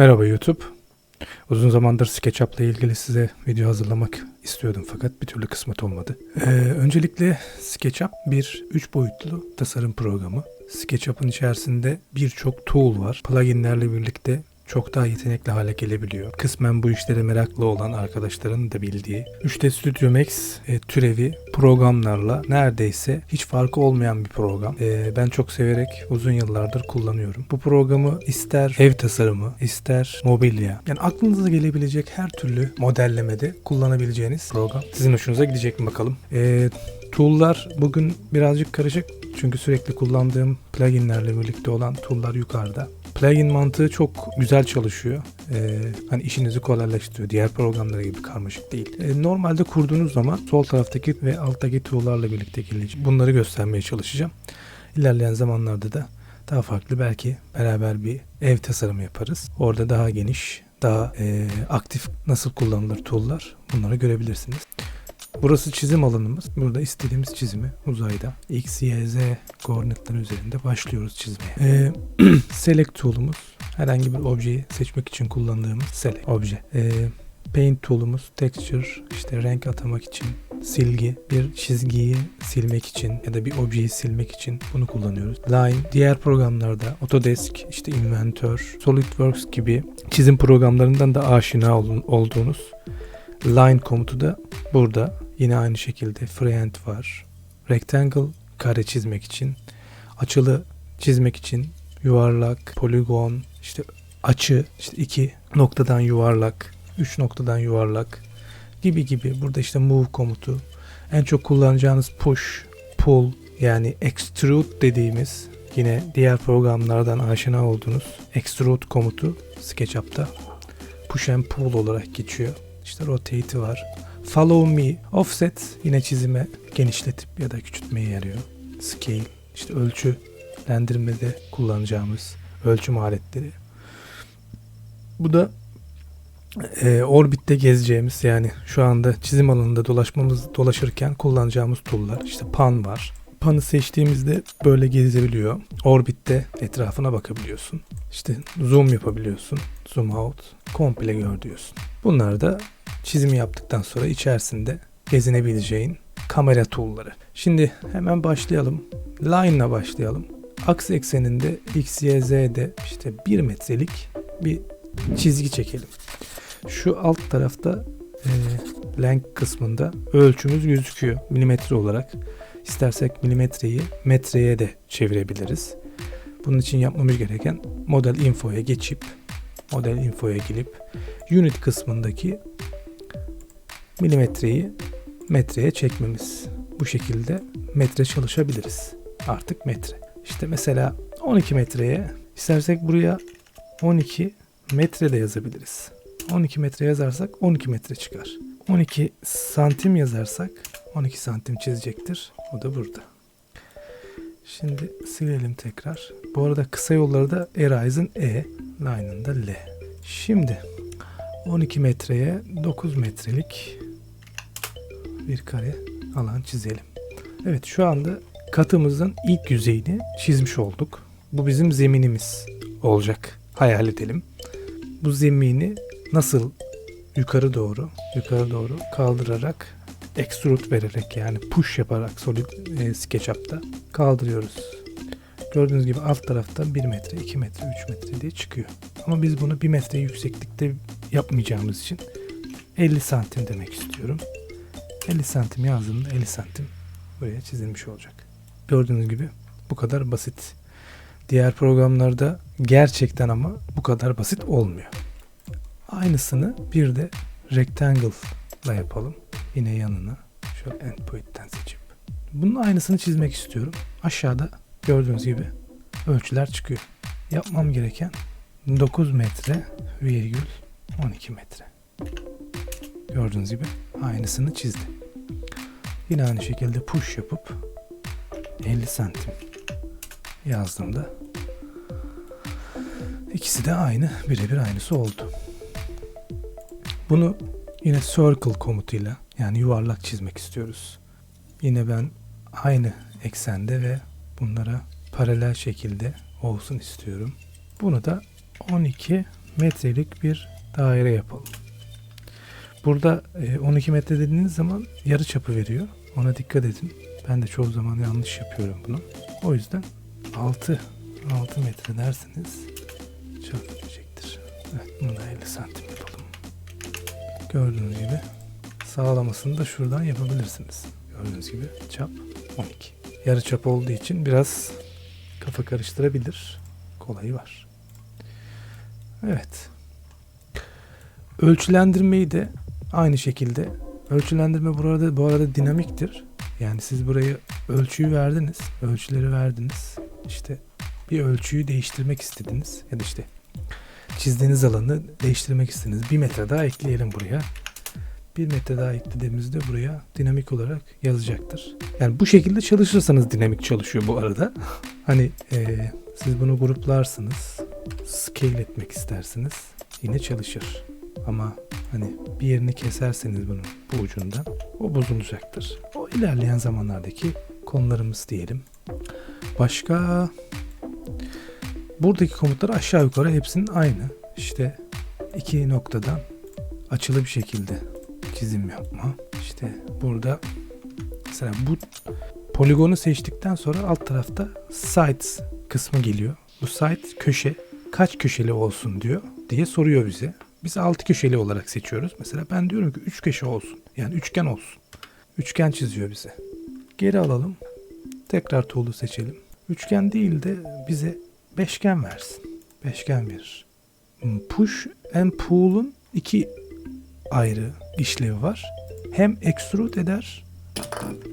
Merhaba YouTube. Uzun zamandır SketchUp ile ilgili size video hazırlamak istiyordum fakat bir türlü kısmet olmadı. Ee, öncelikle SketchUp bir 3 boyutlu tasarım programı. SketchUp'ın içerisinde birçok tool var. Pluginlerle birlikte çok daha yetenekli hale gelebiliyor. Kısmen bu işlere meraklı olan arkadaşların da bildiği 3D Studio Max e, türevi programlarla neredeyse hiç farkı olmayan bir program. E, ben çok severek uzun yıllardır kullanıyorum. Bu programı ister ev tasarımı, ister mobilya, yani aklınıza gelebilecek her türlü modellemede kullanabileceğiniz program. Sizin hoşunuza gidecek mi bakalım. E, tool'lar bugün birazcık karışık çünkü sürekli kullandığım pluginlerle birlikte olan tool'lar yukarıda. Plugin mantığı çok güzel çalışıyor. Ee, hani işinizi kolaylaştırıyor. Diğer programlara gibi karmaşık değil. Ee, normalde kurduğunuz zaman sol taraftaki ve alttaki tool'larla birlikte gelecek. Bunları göstermeye çalışacağım. İlerleyen zamanlarda da daha farklı belki beraber bir ev tasarımı yaparız. Orada daha geniş, daha e, aktif nasıl kullanılır tool'lar bunları görebilirsiniz. Burası çizim alanımız. Burada istediğimiz çizimi uzayda X, Y, Z koordinatları üzerinde başlıyoruz çizmeye. Ee, select tool'umuz herhangi bir objeyi seçmek için kullandığımız select obje. Ee, paint tool'umuz texture işte renk atamak için silgi bir çizgiyi silmek için ya da bir objeyi silmek için bunu kullanıyoruz. Line diğer programlarda Autodesk işte Inventor, SolidWorks gibi çizim programlarından da aşina olduğunuz line komutu da burada. Yine aynı şekilde freehand var. Rectangle kare çizmek için, açılı çizmek için yuvarlak, poligon, işte açı, işte iki noktadan yuvarlak, üç noktadan yuvarlak gibi gibi. Burada işte move komutu. En çok kullanacağınız push, pull yani extrude dediğimiz yine diğer programlardan aşina olduğunuz extrude komutu SketchUp'ta push and pull olarak geçiyor. İşte rotate'i var. Follow me, offset yine çizime genişletip ya da küçültmeye yarıyor. Scale, işte ölçülendirmede kullanacağımız ölçüm aletleri. Bu da e, orbitte gezeceğimiz yani şu anda çizim alanında dolaşmamız dolaşırken kullanacağımız tool'lar. İşte pan var. Pan'ı seçtiğimizde böyle gezebiliyor. Orbitte etrafına bakabiliyorsun. İşte zoom yapabiliyorsun. Zoom out. Komple gör diyorsun. Bunlar da çizimi yaptıktan sonra içerisinde gezinebileceğin kamera tool'ları. Şimdi hemen başlayalım. Line'la başlayalım. Aks ekseninde X, Y, Z'de işte 1 metrelik bir çizgi çekelim. Şu alt tarafta e, length kısmında ölçümüz gözüküyor milimetre olarak. İstersek milimetreyi metreye de çevirebiliriz. Bunun için yapmamız gereken model info'ya geçip model info'ya gelip unit kısmındaki milimetreyi metreye çekmemiz. Bu şekilde metre çalışabiliriz. Artık metre. İşte mesela 12 metreye istersek buraya 12 metre de yazabiliriz. 12 metre yazarsak 12 metre çıkar. 12 santim yazarsak 12 santim çizecektir. O da burada. Şimdi silelim tekrar. Bu arada kısa yolları da Eraiz'in E, Line'ın da L. Şimdi 12 metreye 9 metrelik bir kare alan çizelim. Evet şu anda katımızın ilk yüzeyini çizmiş olduk. Bu bizim zeminimiz olacak. Hayal edelim. Bu zemini nasıl yukarı doğru, yukarı doğru kaldırarak extrude vererek yani push yaparak solid e, SketchUp'ta kaldırıyoruz. Gördüğünüz gibi alt tarafta 1 metre, 2 metre, 3 metre diye çıkıyor. Ama biz bunu 1 metre yükseklikte yapmayacağımız için 50 santim demek istiyorum. 50 santim yazdığımda 50 santim buraya çizilmiş olacak. Gördüğünüz gibi bu kadar basit. Diğer programlarda gerçekten ama bu kadar basit olmuyor. Aynısını bir de rectangle ile yapalım. Yine yanına şöyle endpoint'ten seçip. Bunun aynısını çizmek istiyorum. Aşağıda gördüğünüz gibi ölçüler çıkıyor. Yapmam gereken 9 metre virgül 12 metre. Gördüğünüz gibi aynısını çizdim. Yine aynı şekilde push yapıp 50 santim yazdığımda ikisi de aynı birebir aynısı oldu. Bunu yine circle komutuyla yani yuvarlak çizmek istiyoruz. Yine ben aynı eksende ve bunlara paralel şekilde olsun istiyorum. Bunu da 12 metrelik bir daire yapalım. Burada e, 12 metre dediğiniz zaman yarı çapı veriyor. Ona dikkat edin. Ben de çoğu zaman yanlış yapıyorum bunu. O yüzden 6 6 metre derseniz çok gelecektir. Evet bunu da 50 santim yapalım. Gördüğünüz gibi sağlamasını da şuradan yapabilirsiniz. Gördüğünüz gibi çap 12. Yarı çap olduğu için biraz kafa karıştırabilir. Kolayı var. Evet. Ölçülendirmeyi de aynı şekilde ölçülendirme burada bu arada dinamiktir. Yani siz burayı ölçüyü verdiniz, ölçüleri verdiniz. İşte bir ölçüyü değiştirmek istediniz ya da işte çizdiğiniz alanı değiştirmek istediniz. Bir metre daha ekleyelim buraya. Bir metre daha eklediğimizde buraya dinamik olarak yazacaktır. Yani bu şekilde çalışırsanız dinamik çalışıyor bu arada. hani eee, siz bunu gruplarsınız, scale etmek istersiniz yine çalışır. Ama hani bir yerini keserseniz bunun bu ucundan o bozulacaktır. O ilerleyen zamanlardaki konularımız diyelim. Başka buradaki komutlar aşağı yukarı hepsinin aynı. İşte iki noktadan açılı bir şekilde çizim yapma. İşte burada mesela bu poligonu seçtikten sonra alt tarafta sides kısmı geliyor. Bu side köşe kaç köşeli olsun diyor diye soruyor bize. Biz 6 köşeli olarak seçiyoruz. Mesela ben diyorum ki 3 köşe olsun. Yani üçgen olsun. Üçgen çiziyor bize. Geri alalım. Tekrar tool'u seçelim. Üçgen değil de bize beşgen versin. Beşgen verir. Hmm, Push and pull'un iki ayrı işlevi var. Hem extrude eder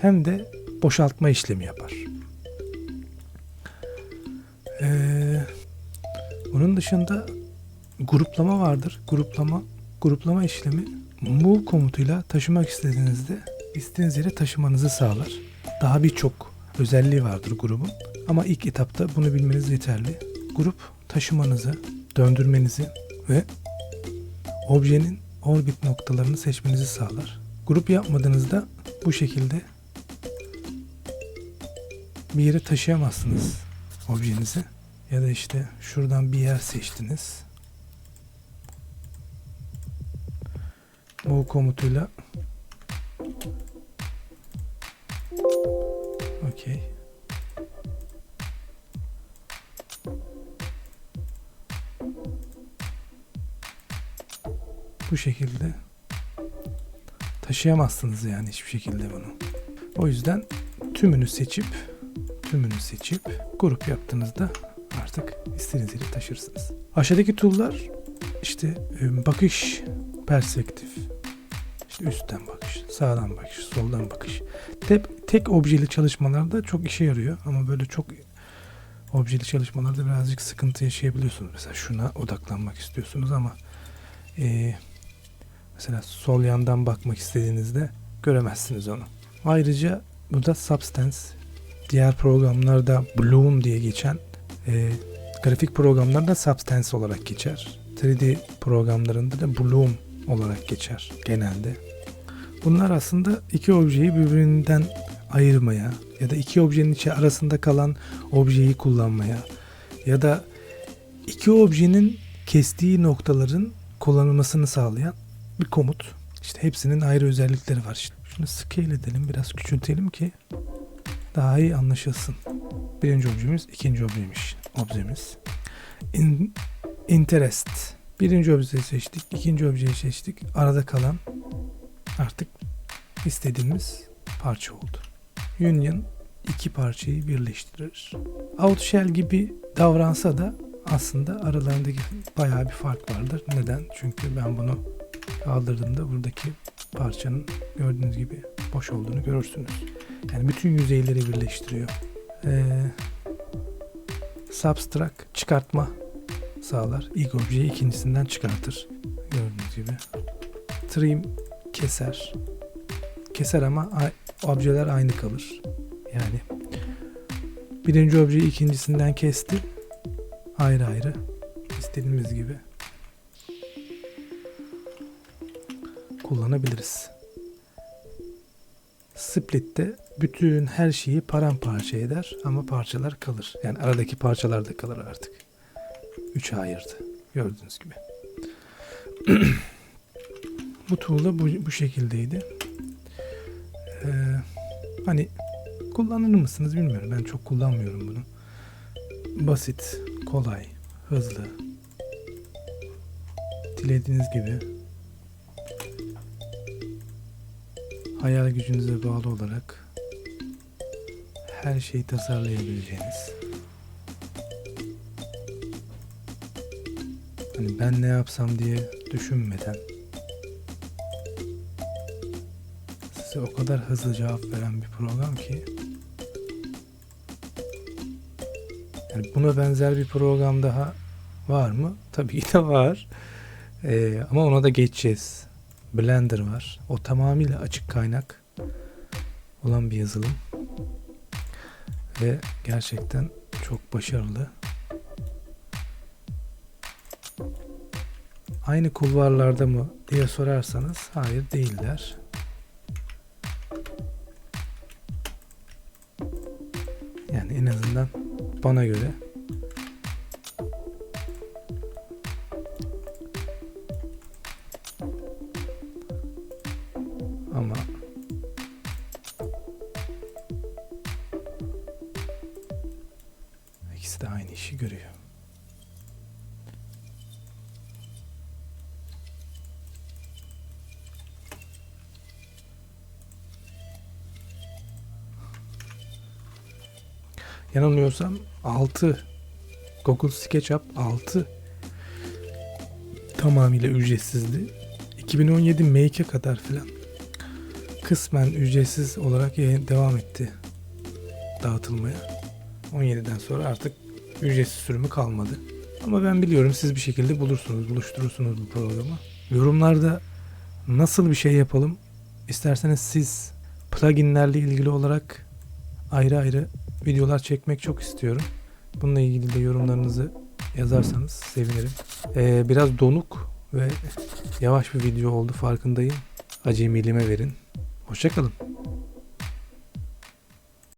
hem de boşaltma işlemi yapar. Ee, bunun dışında gruplama vardır. Gruplama gruplama işlemi move komutuyla taşımak istediğinizde istediğiniz yere taşımanızı sağlar. Daha birçok özelliği vardır grubun. Ama ilk etapta bunu bilmeniz yeterli. Grup taşımanızı, döndürmenizi ve objenin orbit noktalarını seçmenizi sağlar. Grup yapmadığınızda bu şekilde bir yere taşıyamazsınız objenizi. Ya da işte şuradan bir yer seçtiniz. Move komutuyla Okey. Bu şekilde taşıyamazsınız yani hiçbir şekilde bunu. O yüzden tümünü seçip tümünü seçip grup yaptığınızda artık istediğiniz yere taşırsınız. Aşağıdaki tool'lar işte e, bakış perspektif, üstten bakış, sağdan bakış, soldan bakış. Tek, tek objeli çalışmalarda çok işe yarıyor ama böyle çok objeli çalışmalarda birazcık sıkıntı yaşayabiliyorsunuz. Mesela şuna odaklanmak istiyorsunuz ama e, mesela sol yandan bakmak istediğinizde göremezsiniz onu. Ayrıca bu da Substance. Diğer programlarda Bloom diye geçen e, grafik programlarda Substance olarak geçer. 3D programlarında da Bloom olarak geçer genelde. Bunlar aslında iki objeyi birbirinden ayırmaya ya da iki objenin içi arasında kalan objeyi kullanmaya ya da iki objenin kestiği noktaların kullanılmasını sağlayan bir komut. İşte hepsinin ayrı özellikleri var. İşte şunu scale edelim, biraz küçültelim ki daha iyi anlaşılsın. Birinci objemiz, ikinci objemiz. objemiz. In, interest. Birinci objeyi seçtik, ikinci objeyi seçtik. Arada kalan artık istediğimiz parça oldu. Union iki parçayı birleştirir. Outshell gibi davransa da aslında aralarındaki bayağı bir fark vardır. Neden? Çünkü ben bunu kaldırdığımda buradaki parçanın gördüğünüz gibi boş olduğunu görürsünüz. Yani bütün yüzeyleri birleştiriyor. Ee, subtract çıkartma sağlar. İlk objeyi ikincisinden çıkartır. Gördüğünüz gibi. Trim keser. Keser ama objeler aynı kalır. Yani birinci objeyi ikincisinden kesti. Ayrı ayrı. istediğimiz gibi kullanabiliriz. Split'te bütün her şeyi paramparça eder ama parçalar kalır. Yani aradaki parçalar da kalır artık. Üçe ayırdı. Gördüğünüz gibi. bu tool da bu, bu şekildeydi. Ee, hani kullanır mısınız bilmiyorum. Ben çok kullanmıyorum bunu. Basit, kolay, hızlı. Dilediğiniz gibi hayal gücünüze bağlı olarak her şeyi tasarlayabileceğiniz hani ben ne yapsam diye düşünmeden size o kadar hızlı cevap veren bir program ki yani buna benzer bir program daha var mı? Tabii ki de var. Ee, ama ona da geçeceğiz. Blender var. O tamamıyla açık kaynak olan bir yazılım. Ve gerçekten çok başarılı. Aynı kulvarlarda mı diye sorarsanız hayır değiller. Yani en azından bana göre ama ikisi de aynı işi görüyor. Yanılmıyorsam 6 Google SketchUp 6 tamamıyla ücretsizdi. 2017 Make'e kadar filan kısmen ücretsiz olarak devam etti dağıtılmaya. 17'den sonra artık ücretsiz sürümü kalmadı. Ama ben biliyorum siz bir şekilde bulursunuz, buluşturursunuz bu programı. Yorumlarda nasıl bir şey yapalım isterseniz siz pluginlerle ilgili olarak ayrı ayrı videolar çekmek çok istiyorum. Bununla ilgili de yorumlarınızı yazarsanız sevinirim. Ee, biraz donuk ve yavaş bir video oldu farkındayım. Acemiliğime verin. Hoşçakalın.